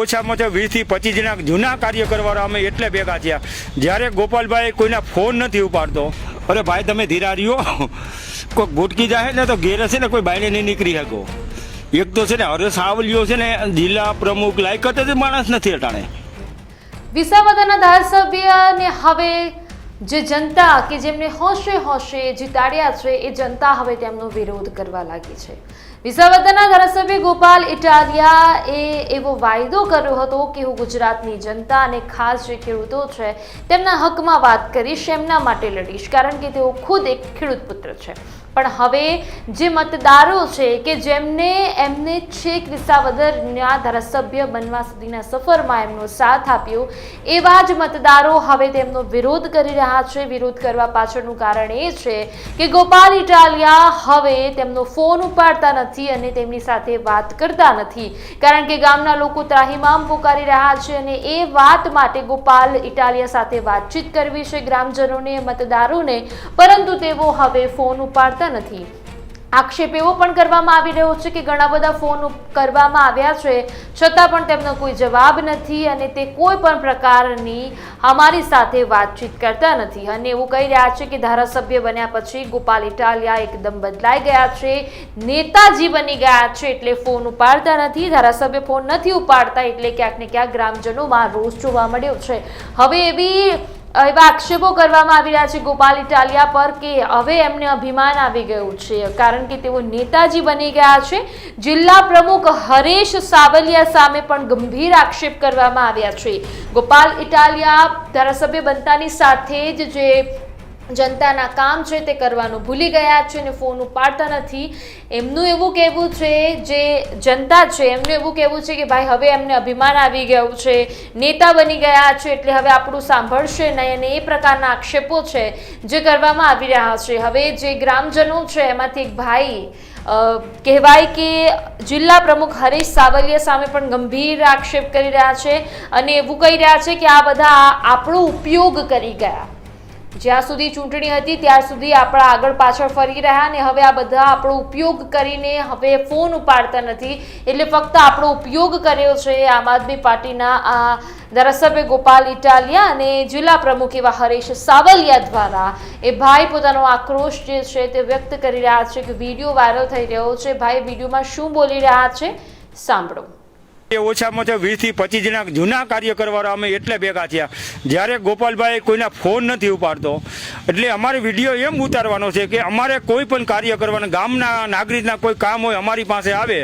ઓછામાં ઓછા વીસથી પચીસ જણા જૂના કાર્યકરવાળા અમે એટલે ભેગા થયા. જ્યારે ગોપાલભાઈ કોઈના ફોન નથી ઉપાડતો, અરે ભાઈ તમે ધીરા રહ્યો કોઈક ભૂટકી જાય ને તો ઘેર હશે ને કોઈ બાઈને નહીં નીકળી શકો. એક તો છે ને હરેશ સાવલીઓ છે ને જિલ્લા પ્રમુખ લાયકત જ માણસ નથી અટાણે. વિસાવદરના ધારાસભ્યને હવે જે જનતા કે જેમને હોશે હોશે જીતાડ્યા છે, એ જનતા હવે તેમનો વિરોધ કરવા લાગી છે. વિસાવદરના ધારાસભ્ય ગોપાલ ઇટાલિયા એ એવો વાયદો કર્યો હતો કે હું ગુજરાતની જનતા અને ખાસ જે ખેડૂતો છે, તેમના હકમાં વાત કરીશ, એમના માટે લડીશ, કારણ કે તેઓ ખુદ એક ખેડૂત પુત્ર છે. પણ હવે જે મતદારો છે કે જેમને એમને છેક વિસાવદરના ધારાસભ્ય બનવા સુધીના સફરમાં એમનો સાથ આપ્યો, એવા જ મતદારો હવે તેમનો વિરોધ કરી રહ્યા છે. વિરોધ કરવા પાછળનું કારણ એ છે કે ગોપાલ ઇટાલિયા હવે તેમનો ફોન ઉપાડતા નથી અને તેમની સાથે વાત કરતા નથી. કારણ કે ગામના લોકો ત્રાહિમામ પોકારી રહ્યા છે અને એ વાત માટે ગોપાલ ઇટાલિયા સાથે વાતચીત કરવી છે ગ્રામજનોને, મતદારોને. પરંતુ તેઓ હવે ફોન ઉપાડતા નથી. આક્ષેપ એવો પણ કરવામાં આવી રહ્યો છે કે ઘણા બધા ફોન કરવામાં આવ્યા છે. છતાં પણ તેમનો કોઈ જવાબ નથી અને તે કોઈ પણ પ્રકારની અમારી સાથે વાતચીત કરતા નથી. અને એવું કહી રહ્યા છે કે ધારાસભ્ય બન્યા પછી ગોપાલ ઇટાલિયા એકદમ બદલાઈ ગયા છે. નેતાજી બની ગયા છે એટલે ફોન ઉપાડતા નથી. ધારાસભ્ય ફોન નથી ઉપાડતા એટલે ક્યાંક ને ક્યાંક ગ્રામજનોમાં રોષ જોવા મળ્યો છે. હવે એવી, એવા આક્ષેપો કરવામાં આવી રહ્યા છે ગોપાલ ઇટાલિયા પર કે હવે એમને અભિમાન આવી ગયું છે. કારણ કે તેઓ નેતાજી બની ગયા છે. જિલ્લા પ્રમુખ હરેશ સાવલિયા સામે પણ ગંભીર આક્ષેપ કરવામાં આવ્યા છે. ગોપાલ ઇટાલિયા ધારાસભ્ય બનતાની સાથે જ જે જનતાના કામ છે તે કરવાનું ભૂલી ગયા છે અને ફોન ઉપાડતા નથી. એમનું એવું કહેવું છે જે જનતા છે, એમનું એવું કહેવું છે કે ભાઈ હવે એમને અભિમાન આવી ગયું છે, નેતા બની ગયા છે એટલે હવે આપણું સાંભળશે નહીં અને એ પ્રકારના આક્ષેપો છે જે કરવામાં આવી રહ્યા છે. હવે જે ગ્રામજનો છે એમાંથી એક ભાઈ કહેવાય કે જિલ્લા પ્રમુખ હરીશ સાવલિયા સામે પણ ગંભીર આક્ષેપ કરી રહ્યા છે અને એવું કહી રહ્યા છે કે આ બધા આપણો ઉપયોગ કરી ગયા. જ્યાં સુધી ચૂંટણી હતી, ત્યાર સુધી આપણા આગળ પાછળ ફરી રહ્યા ને હવે આ બધા આપણો ઉપયોગ કરીને હવે ફોન ઉપાડતા નથી. એટલે ફક્ત આપણો ઉપયોગ કર્યો છે આમ આદમી પાર્ટીના આ ધારાસભ્ય ગોપાલ ઇટાલિયા અને જિલ્લા પ્રમુખ એવા હરેશ સાવલિયા દ્વારા. એ ભાઈ પોતાનો આક્રોશ જે છે તે વ્યક્ત કરી રહ્યા છે કે વીડિયો વાયરલ થઈ રહ્યો છે. ભાઈ, વિડીયોમાં શું બોલી રહ્યા છે? સાંભળો. ઓછામાં ઓછા વીસથી પચીસ જણા જૂના કાર્યકરવાળા અમે એટલે ભેગા થયા. જ્યારે ગોપાલભાઈ કોઈના ફોન નથી ઉપાડતો, એટલે અમારે વીડિયો એમ ઉતારવાનો છે કે અમારે કોઈ પણ કાર્ય કરવાના, ગામના નાગરિકના કોઈ કામ હોય અમારી પાસે આવે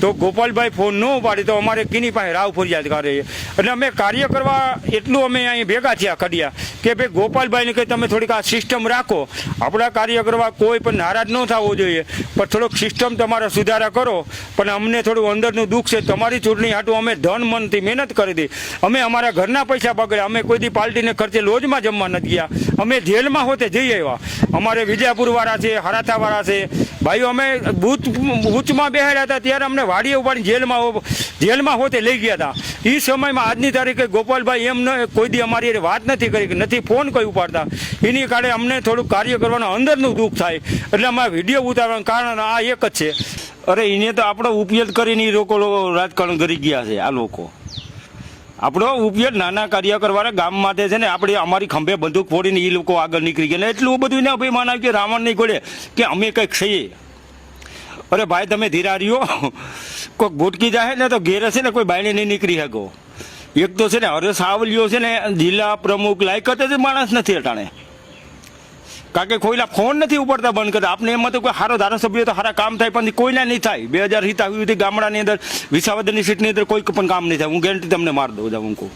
તો ગોપાલભાઈ ફોન ન ઉપાડે તો અમારે કિની પાસે રાવ ફરિયાદ કરે એટલે અમે કાર્ય કરવા એટલું અમે અહીં ભેગા થયા કડિયા કે ભાઈ ગોપાલભાઈને કંઈ તમે થોડીક આ સિસ્ટમ રાખો. આપણા કાર્ય કરવા કોઈ પણ નારાજ ન થવો જોઈએ. પણ થોડોક સિસ્ટમ તમારા સુધારા કરો. પણ અમને થોડું અંદરનું દુઃખ છે. તમારી ચૂંટણી હાટું અમે ધન, મનથી મહેનત કરી હતી અમે અમારા ઘરના પૈસા બગડ્યા. અમે કોઈ દી પાર્ટીને ખર્ચે લોજમાં જમવા નથી ગયા. અમે જેલમાં હોતે જઈ આવ્યા. અમારે વિજયપુરવાળા છે, હરાથાવાળા છે. ભાઈઓ, અમે બૂથ, બૂથમાં બેહાડ્યા હતા. ત્યારે અમને વાડીએ ઉપાડી જેલમાં જેલમાં હોતે લઈ ગયા હતા એ સમયમાં આજની તારીખે ગોપાલભાઈ એમ ન કોઈ દી અમારી વાત નથી કરી કે નથી ફોન કોઈ ઉપાડતા. એની કારણે અમને થોડું કાર્ય કરવાનું અંદરનું દુઃખ થાય. એટલે અમારે વીડિયો ઉતારવાનું કારણ આ એક જ છે. અરે એને તો આપણો ઉપયોગ કરીને એ લોકો રાજકારણ કરી ગયા છે, આ લોકો. આપણો ઉપયોગ નાના કાર્ય કરવાના ગામ માટે છે ને, આપણે અમારી ખંભે બંદૂક ફોડીને એ લોકો આગળ નીકળી ગયા. એટલું બધું એને અભિમાન આવ્યું કે રાવણ નહીં ગોળે કે અમે કંઈક છીએ. અરે ભાઈ, તમે ધીરા રહ્યો કોઈક ભૂટકી જાય ને તો ઘેર છે ને કોઈ બાયને નહીં નીકળી શકો. એક તો છે ને હરેશ સાવલીઓ છે ને, જિલ્લા પ્રમુખ લાયકત જ માણસ નથી અટાણે. કારણ કે કોઈના ફોન નથી ઉપડતા બંધ કરતા. આપણે એમાં તો કોઈ સારો ધારાસભ્ય તો સારા કામ થાય, પણ કોઈના નહીં થાય. બે હજાર હિત આવી હતી ગામડાની અંદર, વિસાવદરની સીટની અંદર કોઈ પણ કામ નહીં થાય. હું ગેરંટી તમને માર દઉં જાઉં હું કહું.